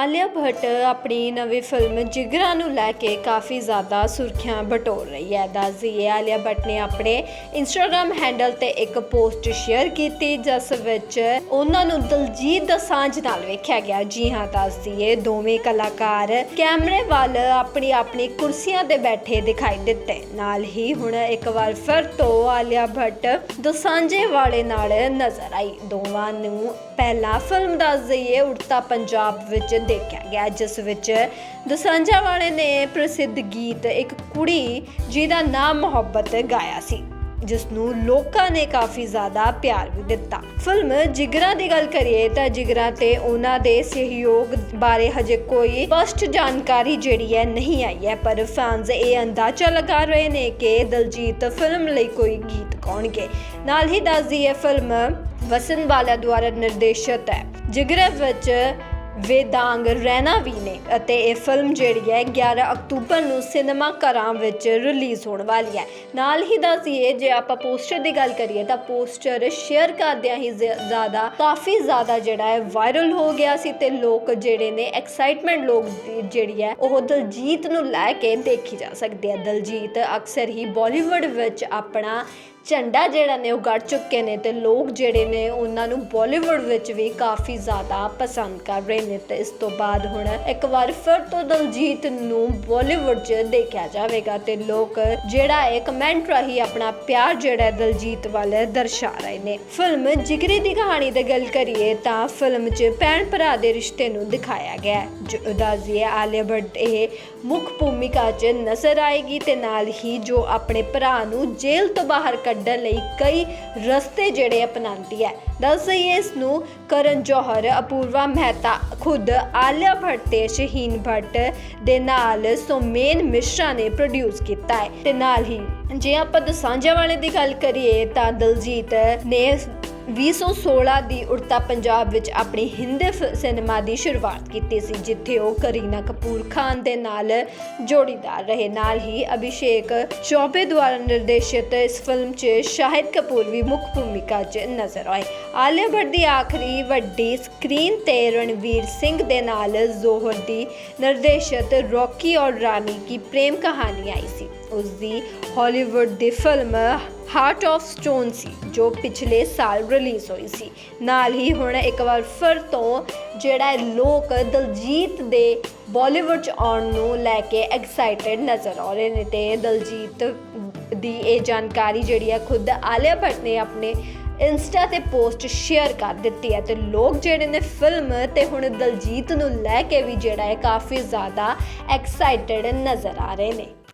ਆਲਿਆ ਭੱਟ ਆਪਣੀ ਨਵੀਂ ਫਿਲਮ ਜਿਗਰਾ ਨੂੰ ਲੈ ਕੇ ਕਾਫੀ ਜ਼ਿਆਦਾ ਸੁਰਖੀਆਂ ਬਟੋਰ ਰਹੀ ਹੈ। ਦੱਸ ਆਲਿਆ ਭੱਟ ਨੇ ਆਪਣੇ ਇੰਸਟਾਗ੍ਰam ਹੈਂਡਲ ਤੇ ਇੱਕ ਪੋਸਟ ਸ਼ੇਅਰ ਕੀਤੀ, ਜਿਸ ਵਿੱਚ ਉਹਨਾਂ ਨੂੰ ਦਲਜੀਤ ਦੋਸਾਂਝ ਨਾਲ ਵੇਖਿਆ ਗਿਆ। ਜੀ ਹਾਂ ਦੱਸ ਦੋਵੇਂ ਕਲਾਕਾਰ ਕੈਮਰੇ ਵੱਲ ਆਪਣੀ ਆਪਣੀ ਕੁਰਸੀਆਂ ਤੇ ਬੈਠੇ ਦਿਖਾਈ ਦਿੱਤੇ। ਨਾਲ ਹੀ ਹੁਣ ਇੱਕ ਵਾਰ ਫਿਰ ਤੋਂ ਆਲਿਆ ਭੱਟ ਦਸਾਂਝੇ ਵਾਲੇ ਨਾਲ ਨਜ਼ਰ ਆਈ। ਦੋਵਾਂ ਨੂੰ ਪਹਿਲਾ ਫਿਲਮ ਦੱਸ ਦਈਏ ਉੜਤਾ ਪੰਜਾਬ ਵਿੱਚ ਦੇਖਿਆ ਗਿਆ, ਜਿਸ ਵਿੱਚ ਦੋਸਾਂਝਾ ਵਾਲੇ ਨੇ ਪ੍ਰਸਿੱਧ ਗੀਤ ਇੱਕ ਕੁੜੀ ਜਿਹਦਾ ਨਾਮ ਮੁਹੱਬਤ ਗਾਇਆ ਸੀ, ਜਿਸ ਨੂੰ ਲੋਕਾਂ ਨੇ ਕਾਫੀ ਜ਼ਿਆਦਾ ਪਿਆਰ ਵੀ ਦਿੱਤਾ। ਫਿਲਮ ਜਿਗਰਾ ਦੀ ਗੱਲ ਕਰੀਏ ਤਾਂ ਜਿਗਰਾ ਤੇ ਉਹਨਾਂ ਦੇ ਸਹਿਯੋਗ ਬਾਰੇ ਹਜੇ ਕੋਈ ਸਪਸ਼ਟ ਜਾਣਕਾਰੀ ਜਿਹੜੀ ਹੈ ਨਹੀਂ ਆਈ ਹੈ, ਪਰ ਫੈਨਸ ਇਹ ਅੰਦਾਜ਼ਾ ਲਗਾ ਰਹੇ ਨੇ ਕਿ ਦਲਜੀਤ ਫਿਲਮ ਲਈ ਕੋਈ ਗੀਤ ਗਾਉਣਗੇ। ਨਾਲ ਹੀ ਦੱਸਦੀ ਦਈਏ ਫਿਲਮ ਵਸਨ ਵਾਲਾ ਦੁਆਰਾ ਨਿਰਦੇਸ਼ਿਤ ਹੈ। ਜਿਗਰਾ ਵਿੱਚ ਵੇਦਾਂਗ ਰੈਨਾ ਵੀ ਨੇ ਅਤੇ ਇਹ ਫਿਲਮ ਜਿਹੜੀ ਹੈ 11 ਅਕਤੂਬਰ ਨੂੰ ਸਿਨੇਮਾ ਘਰਾਂ ਵਿੱਚ ਰਿਲੀਜ਼ ਹੋਣ ਵਾਲੀ ਹੈ ਨਾਲ ਹੀ ਦੱਸੀਏ ਜੇ ਆਪਾਂ ਪੋਸਟਰ ਦੀ ਗੱਲ ਕਰੀਏ ਤਾਂ ਪੋਸਟਰ ਸ਼ੇਅਰ ਕਰਦਿਆਂ ਹੀ ਜ਼ਿ- ਜ਼ਿਆਦਾ ਕਾਫੀ ਜ਼ਿਆਦਾ ਜਿਹੜਾ ਹੈ ਵਾਇਰਲ ਹੋ ਗਿਆ ਸੀ ਤੇ ਲੋਕ ਜਿਹੜੇ ਨੇ ਐਕਸਾਈਟਮੈਂਟ ਲੋਕ ਦੀ ਜਿਹੜੀ ਹੈ ਉਹ ਦਲਜੀਤ ਨੂੰ ਲੈ ਕੇ ਦੇਖੀ ਜਾ ਸਕਦੀ ਹੈ ਦਲਜੀਤ ਅਕਸਰ ਹੀ ਬਾਲੀਵੁੱਡ ਵਿੱਚ ਆਪਣਾ ਝੰਡਾ ਜਿਹੜਾ ਨੇ ਉਹ ਗੜ ਚੁੱਕੇ ਨੇ ਤੇ ਲੋਕ ਜਿਹੜੇ ਨੇ ਉਹਨਾਂ ਨੂੰ ਬਾਲੀਵੁੱਡ ਵਿੱਚ ਵੀ ਕਾਫੀ ਜ਼ਿਆਦਾ ਪਸੰਦ ਕਰ ਰਹੇ ਨੇ ਤੇ ਇਸ ਤੋਂ ਬਾਅਦ ਹੁਣ ਇੱਕ ਵਾਰ ਫਿਰ ਤੋਂ ਦਲਜੀਤ ਨੂੰ ਬਾਲੀਵੁੱਡ 'ਚ ਦੇਖਿਆ ਜਾਵੇਗਾ ਤੇ ਲੋਕ ਜਿਹੜਾ ਹੈ ਕਮੈਂਟ ਰਾਹੀਂ ਆਪਣਾ ਪਿਆਰ ਜਿਹੜਾ ਦਲਜੀਤ ਵੱਲ ਦਰਸਾ ਰਹੇ ਨੇ। ਫਿਲਮ ਜਿਗਰੀ ਦੀ ਕਹਾਣੀ ਦੀ ਗੱਲ ਕਰੀਏ ਤਾਂ ਫਿਲਮ 'ਚ ਭੈਣ ਭਰਾ ਦੇ ਰਿਸ਼ਤੇ ਨੂੰ ਦਿਖਾਇਆ ਗਿਆ ਹੈ, ਜੋ ਦੱਸੀਏ ਆਲਿਆ ਭੱਟ ਇਹ ਮੁੱਖ ਭੂਮਿਕਾ 'ਚ ਨਜ਼ਰ ਆਏਗੀ ਤੇ ਨਾਲ ਹੀ ਜੋ ਆਪਣੇ ਭਰਾ ਨੂੰ ਜੇਲ੍ਹ ਤੋਂ ਬਾਹਰ ਕੱਢਣ ਲਈ ਕਈ ਰਸਤੇ ਜਿਹੜੇ ਅਪਣਾਉਂਦੀ ਹੈ। ਦੱਸ ਦਈਏ ਇਸ ਨੂੰ ਕਰਨ ਜੋਹਰ, ਅਪੂਰਵਾ ਮਹਿਤਾ, ਖੁਦ ਆਲਿਆ ਭੱਟ ਤੇ ਸ਼ਹੀਨ ਭੱਟ ਦੇ ਨਾਲ ਸੋਮੇਨ ਮਿਸ਼ਰਾ ਨੇ ਪ੍ਰੋਡਿਊਸ ਕੀਤਾ ਹੈ। ਤੇ ਨਾਲ ਹੀ ਜੇ ਆਪਾਂ ਦਸਾਂਝਾ ਵਾਲੇ ਦੀ ਗੱਲ ਕਰੀਏ ਤਾਂ ਦਲਜੀਤ ਨੇ 2016 ਦੀ ਉੜਤਾ ਪੰਜਾਬ ਵਿੱਚ ਆਪਣੀ ਹਿੰਦੀ ਫਿ- ਸਿਨੇਮਾ ਦੀ ਸ਼ੁਰੂਆਤ ਕੀਤੀ ਸੀ, ਜਿੱਥੇ ਉਹ ਕਰੀਨਾ ਕਪੂਰ ਖਾਨ ਦੇ ਨਾਲ ਜੋੜੀਦਾਰ ਰਹੇ। ਨਾਲ ਹੀ ਅਭਿਸ਼ੇਕ ਚੌਬੇ ਦੁਆਰਾ ਨਿਰਦੇਸ਼ਿਤ ਇਸ ਫਿਲਮ 'ਚ ਸ਼ਾਹਿਦ ਕਪੂਰ ਵੀ ਮੁੱਖ ਭੂਮਿਕਾ 'ਚ ਨਜ਼ਰ ਆਏ। ਆਲਿਆ ਭੱਟ ਦੀ ਆਖਰੀ ਵੱਡੀ ਸਕਰੀਨ ਤੇ ਰਣਵੀਰ ਸਿੰਘ ਦੇ ਨਾਲ ਜ਼ੋਹਰ ਦੀ ਨਿਰਦੇਸ਼ਿਤ ਰੌਕੀ ਔਰ ਰਾਨੀ ਕੀ ਪ੍ਰੇਮ ਕਹਾਣੀ ਆਈ ਸੀ। ਉਸ ਦੀ ਹਾਲੀਵੁੱਡ ਦੀ ਫਿਲਮ ਹਾਰਟ ਆਫ ਸਟੋਨ ਸੀ, ਜੋ ਪਿਛਲੇ ਸਾਲ ਰਿਲੀਜ਼ ਹੋਈ ਸੀ। ਨਾਲ ਹੀ ਹੁਣ ਇੱਕ ਵਾਰ ਫਿਰ ਤੋਂ ਜਿਹੜਾ ਲੋਕ ਦਲਜੀਤ ਦੇ ਬਾਲੀਵੁੱਡ ਚ ਆਉਣ ਨੂੰ ਲੈ ਕੇ ਐਕਸਾਈਟਿਡ ਨਜ਼ਰ ਆ ਰਹੇ ਨੇ ਤੇ ਦਲਜੀਤ ਦੀ ਇਹ ਜਾਣਕਾਰੀ ਜਿਹੜੀ ਹੈ ਖੁਦ ਆਲਿਆ ਭੱਟ ਨੇ ਆਪਣੇ ਇੰਸਟਾ ਤੇ ਪੋਸਟ ਸ਼ੇਅਰ ਕਰ ਦਿੱਤੀ ਹੈ ਤੇ ਲੋਕ ਜਿਹੜੇ ਨੇ ਫਿਲਮ ਤੇ ਹੁਣ ਦਲਜੀਤ ਨੂੰ ਲੈ ਕੇ ਵੀ ਜਿਹੜਾ ਹੈ ਕਾਫੀ ਜ਼ਿਆਦਾ ਐਕਸਾਈਟਡ ਨਜ਼ਰ ਆ ਰਹੇ ਨੇ।